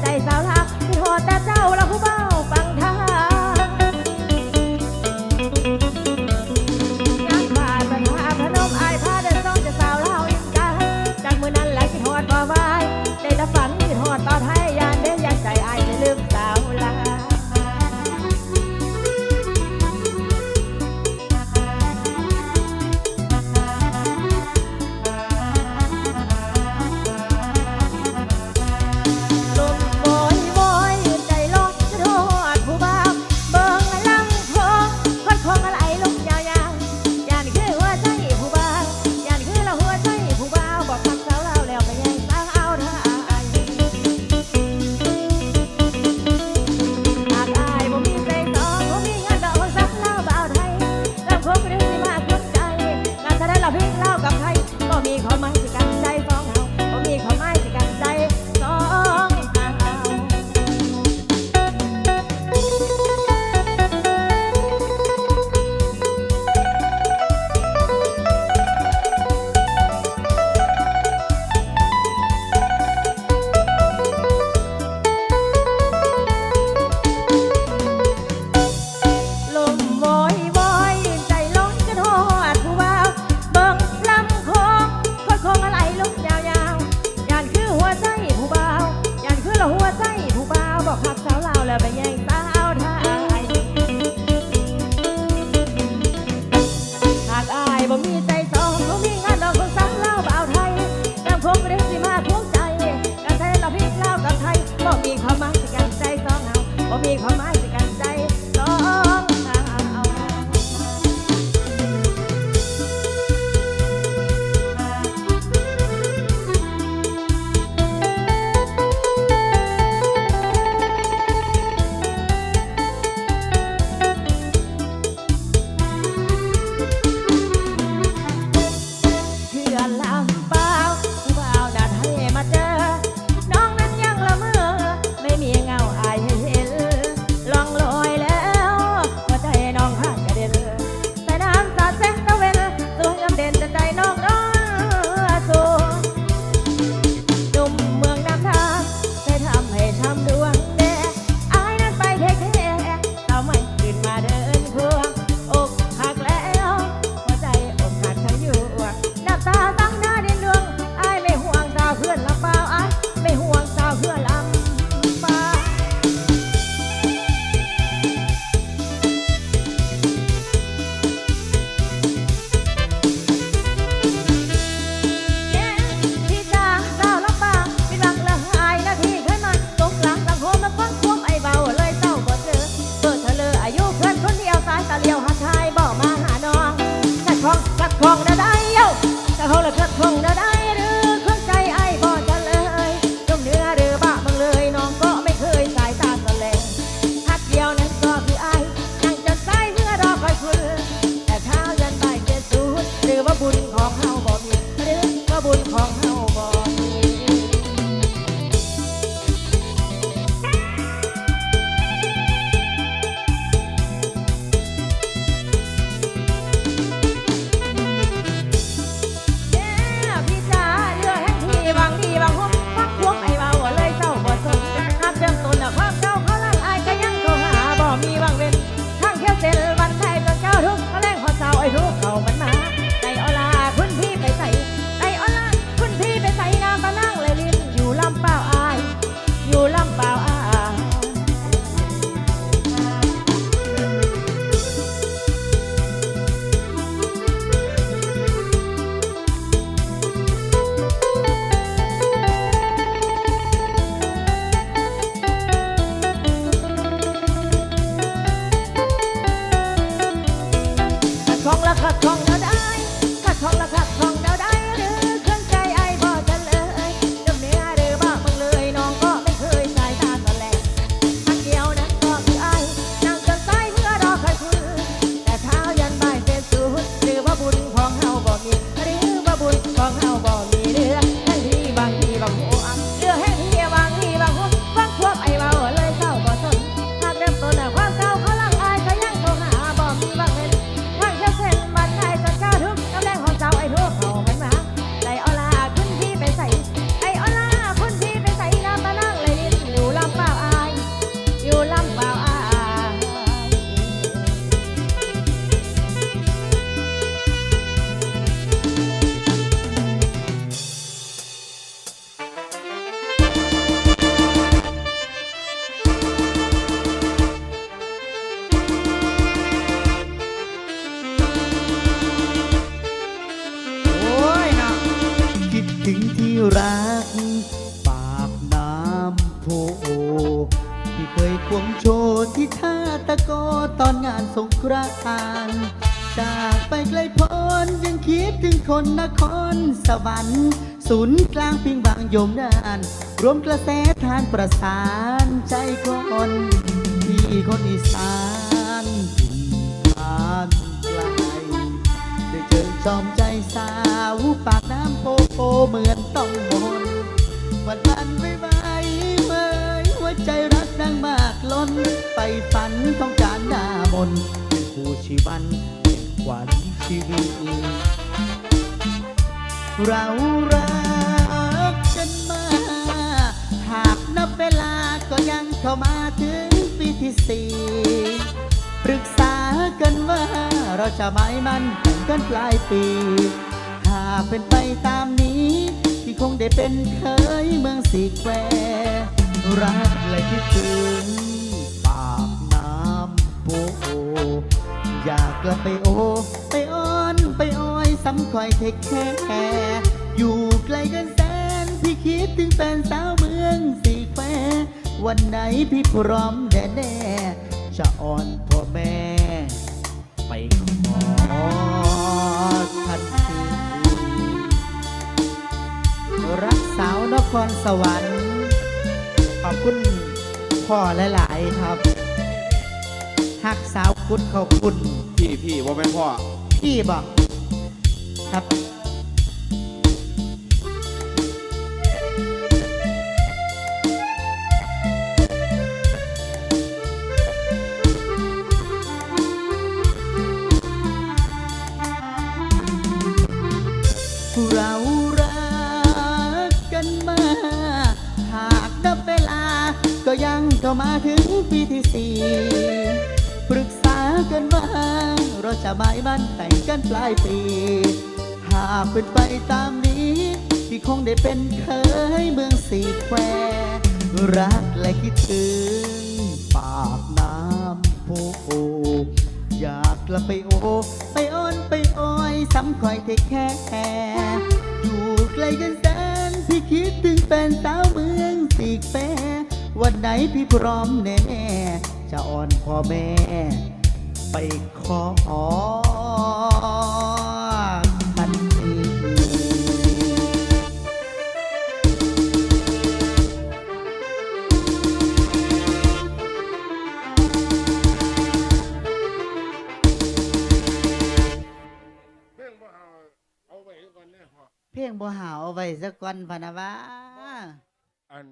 ใจสาวลาวที่หดแต่เจ้าและผู้เบ้าฟังทาง ไปแย่งสาวไทยหากอายบ่มีใจสองบ่มีงานดอกของสาวเล่าบ่าวไทยน้ำคงเรียกสิมาทุกใจกันไทยเราพี่เล่ากับไทยบ่มีความหมายกันใจสองเฮาบ่มีความหมาย ตอนงานสงกรานต์จากไปไกลพ้นยังคิดถึงคนนครสวรรค์ศูนย์กลางเพียงบางยมนานรวมกระแสทานประสานใจคนที่คนอีสานถิ่นทานไกลได้เจอชอมใจสาว ปากน้ำโปโปเหมือนต้องมนวันวันไม่ไหวเมย หัวใจรักดังมากล้น ไปฝันต้องการหน้ามนเป็นคู่ชีวันเป็นขวัญชีวิต เรารักกันมา หากนับเวลาก็ยังเข้ามาถึงปีที่สี่ปรึกษากันว่าเราจะไม่มันแต่งกันปลายปี หากเป็นไปตามนี้ ที่คงได้เป็นเคยเมืองสีแคว รักและคิดถึงปากน้ำโพอยากกลับไปโอ ไปอ้อนไปอ้อยซ้ำคอยเทคแค่อยู่ไกลกันแสนพี่คิดถึงแฟนสาวเมืองสีแคววันไหนพี่พร้อมแน่แน่จะอ่อนพ่อแม่ ไปขอทันทีรักสาวนครสวรรค์ ขอบคุณพ่อหลาย ๆ ครับหักสาวกุดขอบคุณ พี่พี่ว่าแม่นพ่อ พี่บอกครับ ปีที่สี่ปรึกษากันว่าเราจะหมายมันแต่งกันปลายปี หากเป็นไปตามนี้ ที่คงได้เป็นเคยเมืองสีแควรักและคิดถึง ปากน้ำโพโออยากกลับไปโอ ไปอ้อนไปอ้อยซ้ำคอยเทคแค่อยู่ไกลกันแสนพี่คิดถึงแฟนสางสีแคว วันไหนพี่พร้อมแน่ๆจะอ่อนพ่อแม่ ไปขอทันเรื่องบ่เอาเอาไว้ก่อนนะพ่อเพียงบ่หาวเอาไว้สักวันพะนะวะอัน